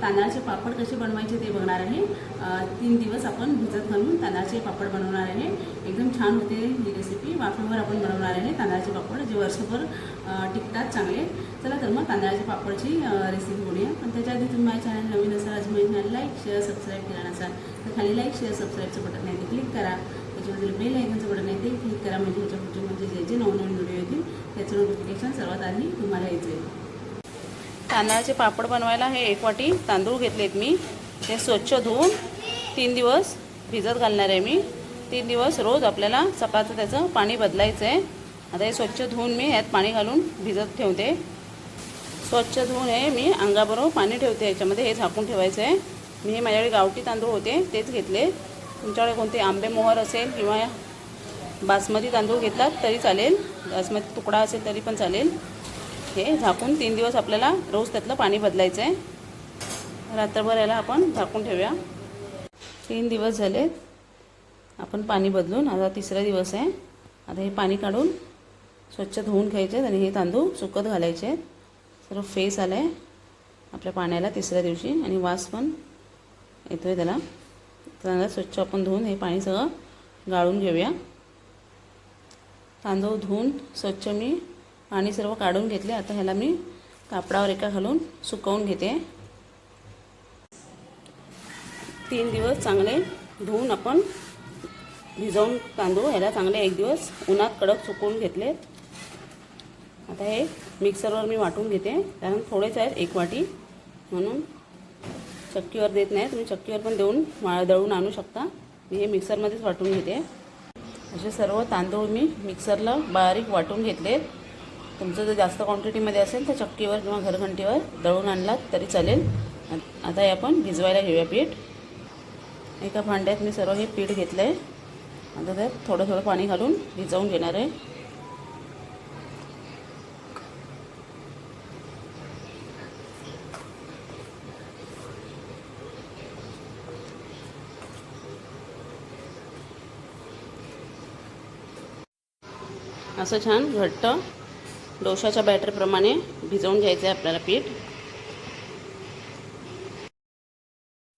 तांदळाचे पापड कसे बनवायचे ते बघणार आहे. तीन दिवस आपण भिजत घालून तांदळाचे पापड बनवणार आहे. एकदम छान होते ही रेसिपी वाफेवर आपण बनवणार आहे तांदळाचे पापड जे वर्षभर टिकतात चांगले. चला तर मग तांदळाचे पापडची रेसिपी बोलूया पण त्याच्या आधी तुम्ही माझ्या चॅनल नवीन असाल आज माझ्या चॅनल लाईक शेअर सबस्क्राईब केला नसाल तर खाली लाईक शेअर सबस्क्राईबचं बटन आहे ते क्लिक करा. त्याच्यामधील बेल आयकनचं बटन आहे ते क्लिक करा. म्हणजे ह्याच्या पुढचे म्हणजे जे जे नवनवीन व्हिडिओ येतील त्याचं नोटिफिकेशन सर्वात आधी तुम्हाला यायचं तांदळाचे पापड बनवायला हे एक वाटी तांदूळ घेतलेत मी. ते स्वच्छ धुवून तीन दिवस भिजत घालणार आहे मी. तीन दिवस रोज आपल्याला सकाळचं त्याचं पाणी बदलायचं आहे आता हे स्वच्छ धुवून मी ह्यात पाणी घालून भिजत ठेवते. स्वच्छ धुवून हे मी अंगाबरोबर पाणी ठेवते याच्यामध्ये हे झाकून ठेवायचं आहे मी हे माझ्याकडे गावठी तांदूळ होते तेच घेतले. तुमच्याकडे कोणते आंबे मोहर असेल किंवा बासमती तांदूळ घेतलात तरी चालेल. बासमती तुकडा असेल तरी पण चालेल. हे झाकून तीन दिवस आपल्याला रोज त्यातलं पाणी बदलायचं आहे रात्रभर याला आपण झाकून ठेवूया. तीन दिवस झालेत आपण पाणी बदलून. आता तिसरा दिवस आहे. आता हे पाणी काढून स्वच्छ धुवून घ्यायचे आणि हे तांदूळ सुकत घालायचे आहेत. सर्व फेस आला आहे आपल्या पाण्याला तिसऱ्या दिवशी आणि वास पण येतो आहे त्याला. त्याला स्वच्छ आपण धुवून हे पाणी सगळं गाळून घेऊया. तांदूळ धुवून स्वच्छ मी पाणी सर्व काढून घेतले. आता ह्याला मी कापडावर एका घालून सुकवून घेते. तीन दिवस चांगले धुवून आपण भिजवून तांदूळ ह्याला चांगले एक दिवस उन्हात कडक सुकवून घेतलेत. आता हे मिक्सरवर मी वाटून घेते. कारण थोडेच आहेत एक वाटी. म्हणून चक्कीवर देत नाही तुम्ही चक्कीवर पण देऊन दळून आणू शकता. मी हे मिक्सरमध्येच वाटून घेते. असे सर्व तांदूळ मी मिक्सरला बारीक वाटून घेतलेत. तुमचं जर जास्त क्वांटिटीमध्ये असेल तर चक्कीवर किंवा घरघंटीवर दळून आणलात तरी चालेल. आता हे आपण भिजवायला घेऊया पीठ. एका भांड्यात मी सर्व हे पीठ घेतलं आहे आता त्यात थोडं थोडं पाणी घालून भिजवून घेणार आहे. असं छान घट्ट डोशाच्या बॅटरप्रमाणे भिजवून घ्यायचं आहे आपल्याला पीठ.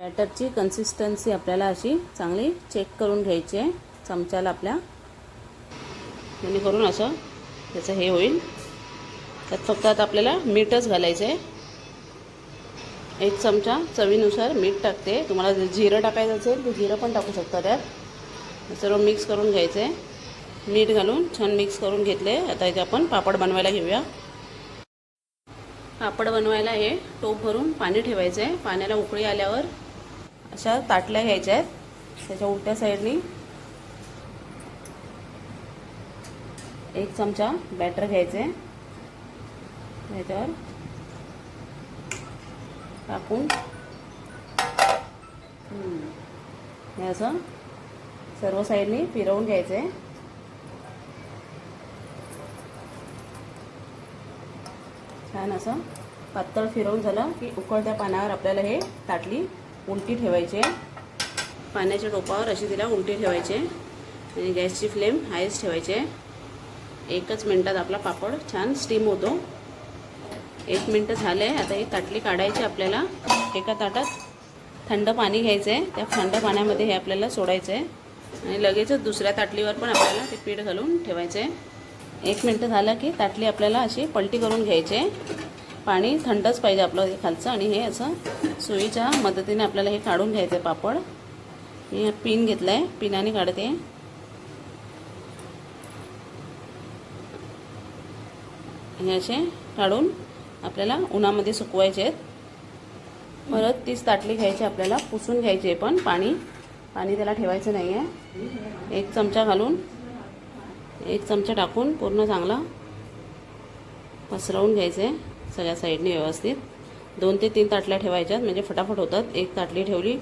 बॅटरची कन्सिस्टन्सी आपल्याला अशी चांगली चेक करून घ्यायची आहे. चमच्याला आपल्या. जेणेकरून असं त्याचं हे होईल. त्यात फक्त आता आपल्याला मीठच घालायचं आहे एक चमचा चवीनुसार मीठ टाकते. तुम्हाला जिरं टाकायचं असेल तर जिरं पण टाकू शकता त्यात. सर्व मिक्स करून घ्यायचं आहे मीठ घालून छान मिक्स करून घेतले. आता इथे आपण पापड बनवायला घेऊया. पापड बनवायला हे टोप भरून पाणी ठेवायचं. आहे पाण्याला उकळी आल्यावर अशा ताटल्या घ्यायच्या आहेत. त्याच्या उलट्या साईडनी एक चमचा बॅटर घ्यायचं. आहे त्याच्यावर टाकून हे असं सर्व साईडनी फिरवून घ्यायचं. आहे छान असं पातळ फिरवून झालं की उकळत्या पानावर आपल्याला हे ताटली उलटी ठेवायची आहे. पाण्याच्या टोपावर अशी तिला उलटी ठेवायची आहे. आणि गॅसची फ्लेम हायच ठेवायची आहे. एकच मिनटात आपला पापड छान स्टीम होतो. एक मिनटं झालं आहे आता ही ताटली काढायची आपल्याला. एका ताटात थंड पाणी घ्यायचं आहे त्या थंड पाण्यामध्ये हे आपल्याला सोडायचं आहे आणि लगेचच दुसऱ्या ताटलीवर पण आपल्याला ते पीठ घालून ठेवायचं आहे एक मिनटं झालं की ताटली आपल्याला अशी पलटी करून घ्यायची आहे. पाणी थंडच पाहिजे आपलं हे खालचं आणि हे असं सुईच्या मदतीने आपल्याला हे काढून घ्यायचं आहे पापड. मी पिन घेतलं आहे पिनाने काढते. हे असे काढून आपल्याला उन्हामध्ये सुकवायचे आहेत. परत तीच ताटली घ्यायची आपल्याला पुसून घ्यायची आहे पण पाणी. पाणी त्याला ठेवायचं नाही आहे एक चमचा घालून एक चमचा टाकून पूर्ण चांगला पसरवून घ्यायचं आहे सगळ्या साईडने व्यवस्थित. दोन ते तीन ताटल्या ठेवायच्यात म्हणजे फटाफट होतात. एक ताटली ठेवली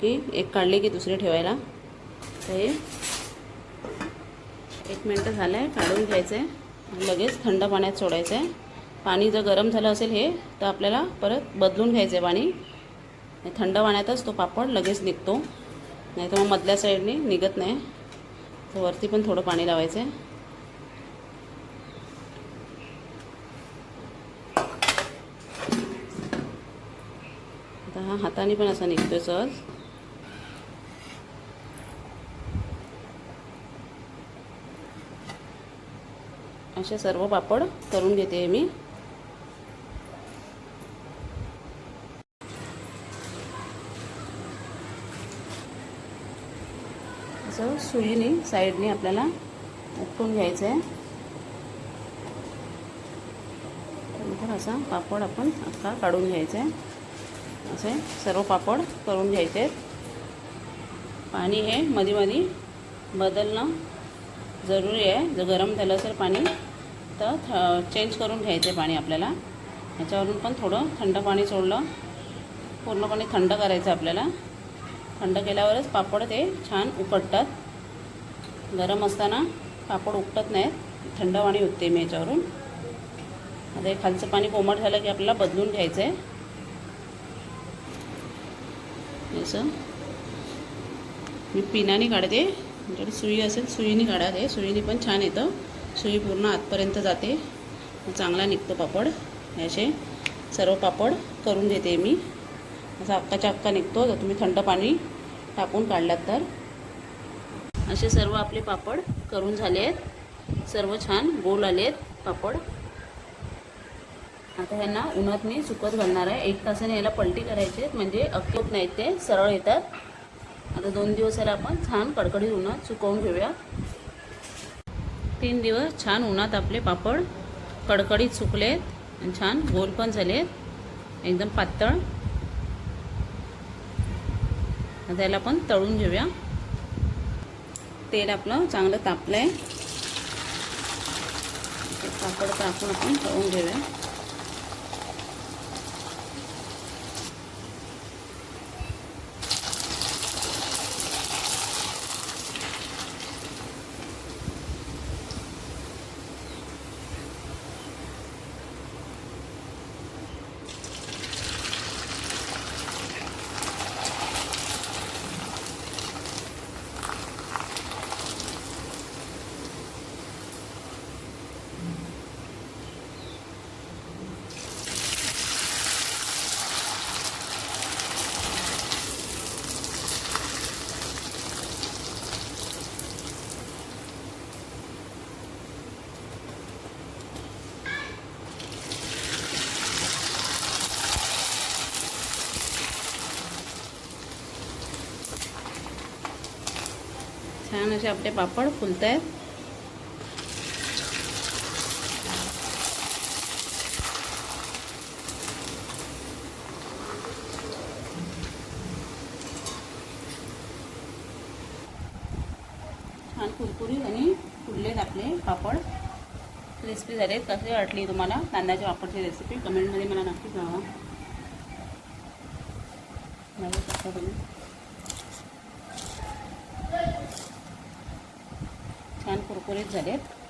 की एक काढली की दुसरी ठेवायला. तर हे एक मिनटं झालं आहे काढून घ्यायचं आहे लगेच थंड पाण्यात सोडायचं आहे पाणी जर गरम झालं असेल हे तर आपल्याला परत बदलून घ्यायचं आहे पाणी थंड पाण्यातच तो पापड लगेच निघतो. नाही तर मग मधल्या साईडने निघत नाही. तर वरती पण थोडं पाणी लावायचं आहे आता हा हाताने पण असा निघतो सहज. असे सर्व पापड करून घेते मी. असं सुईने साईडने आपल्याला उपटून घ्यायचं आहे नंतर असा पापड आपण अख्खा काढून घ्यायचा आहे असे सर्व पापड करून घ्यायचे. आहेत पाणी हे मध्ये मध्ये बदलणं जरुरी आहे. जर गरम झालं असेल पाणी तर थ चेंज करून घ्यायचं आहे पाणी आपल्याला. ह्याच्यावरून पण थोडं थंड पाणी सोडलं. पूर्णपणे थंड करायचं आपल्याला. थंड केल्यावरच पापड ते छान उकडतात गरम असताना पापड उकटत नाहीत. थंड पाणी उठते मी याच्यावरून. आता हे खालचं पाणी कोमट झालं की आपल्याला बदलून घ्यायचं आहे असं. मी पिनाने काढते. तुमच्याकडे सुई असेल सुईने काढा ते सुईने पण छान येतं. सुई पूर्ण आतपर्यंत जाते. चांगला निघतो पापड. असे सर्व पापड करून देते मी. असा अक्काच्या अक्का निघतो. जर तुम्ही थंड पाणी टाकून काढलात तर. असे सर्व आपले पापड करून झाले आहेत. सर्व छान गोल आले आहेत पापड. आता ह्यांना उन्हात मी सुकत घालणार आहे. एक तासाने याला पलटी करायची म्हणजे अक्के नाहीत ते सरळ येतात. आता दोन दिवस याला आपण छान कडकडीत उन्हात सुकवून घेऊया. तीन दिवस छान उन्हात आपले पापड कडकडीत सुकलेत आणि छान गोल पण झालेत. एकदम पातळ. आता याला आपण तळून घेऊया. तेल आपलं चांगलं तापलं आहे पापड टाकून आपण तळून घेऊया. छान असे आपले पापड फुलत आहेत छान कुरकुरीत आणि फुललेत आपले पापड. रेसिपी झालेत. कसे वाटली तुम्हाला तांदळाच्या पापडची रेसिपी कमेंटमध्ये मला नक्की कळवा बघू शकता तुम्ही छान कुरकुरीत झालेत.